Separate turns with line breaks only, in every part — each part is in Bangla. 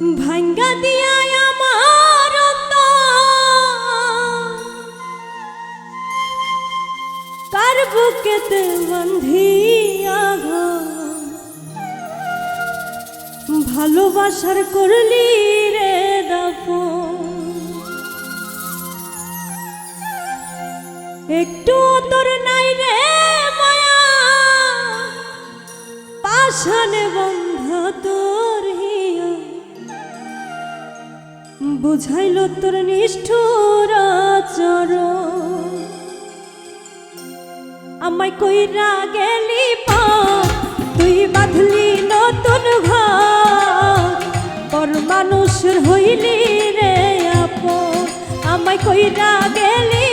ভাঙ্গা দিয়া আমার কার বুকেতে বন্ধিয়া ঘর ভালোবাসার করলি রে দাফন। একটু তোর নাই রে মায়া। পাশানে বন্ধ তোর বুঝাইল তোর নিষ্ঠুর চরণ আমায় কইরা গেলি তুই বাঁধলি নতুন ঘর। পর মানুষের হইলি রে আপন, আমায় কইরা গেলি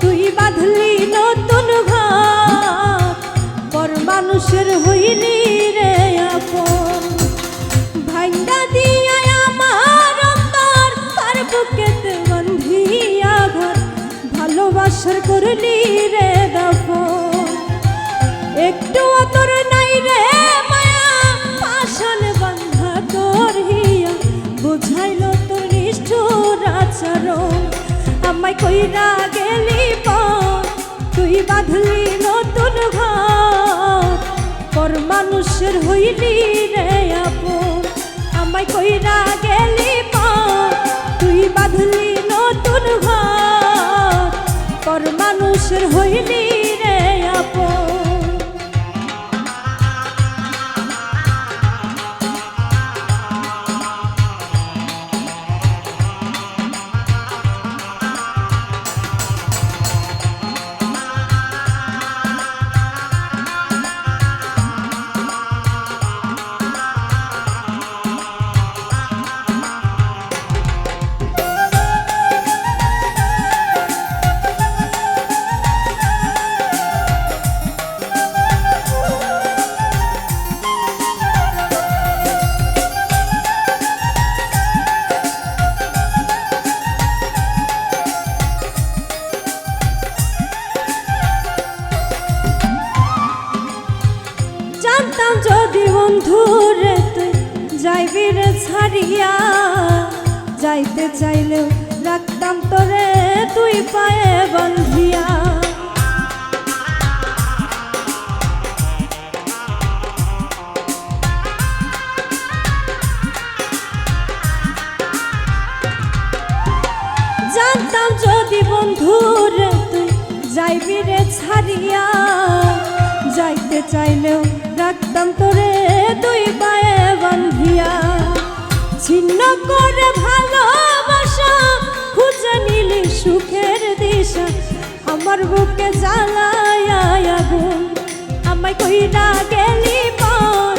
তুই বাঁধলি নতুন ঘর। পর মানুষের হইলি কইরা গেলি তুই বাঁধলি নতুন ঘর। পর মানুষের হইলি রে আপন আমায় কইরা বন্ধু রে তুই যাইবি রে ছাড়িয়া, যাইতে চাইলেও রাখতাম তোরে তুই পায়ে বন্ধিয়া। জানতাম যদি বন্ধু রে তুই যাইবি রে ছাড়িয়া যাইতে চাইলেও রাখতাম তোরে দুই পায়ে বান্ধিয়া ছিন্ন করে ভালোবাসা, খুঁজে নিলি সুখের দিশা। আমার বুকে জ্বালায় আগুন, আমায় কইরা গেলি পর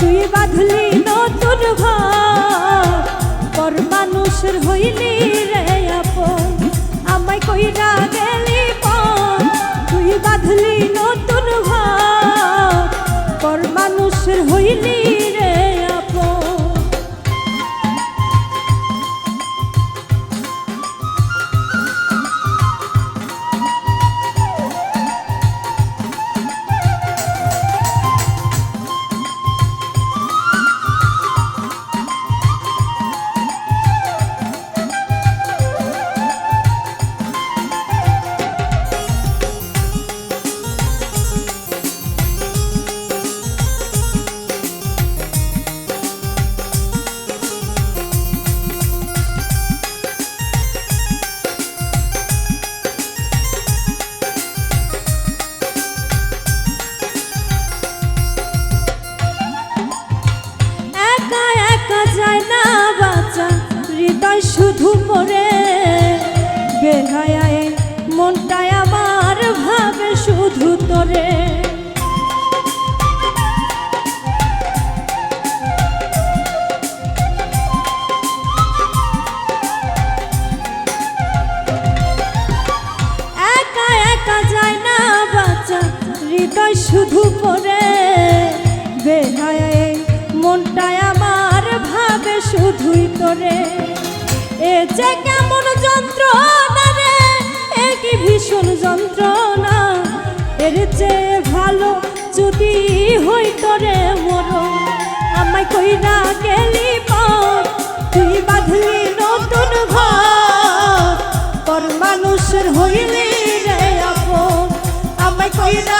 তুই বাঁধলি নতুন ঘর মানুষের হইলি রে আপন। আমায় কইরা গেলি পর তুই বাঁধলি নতুন পর মানুষের হইলি শুধু পড়ে। বেহায় মনটায় আমার ভাবে শুধু তোরে। হৃদয় শুধু পড়ে। বেহায় মনটায় আমার ভাবে শুধুই তোরে। এ যে কেমন যন্ত্রণা রে? এ কি ভীষণ যন্ত্রণা? এর চেয়ে ভালো যদি হইত রে মরণ। আমায় কইরা গেলি পা তুই বাঁধলি নতুন ঘর। পর মানুষের হইলি রে আপন। আমায় কইরা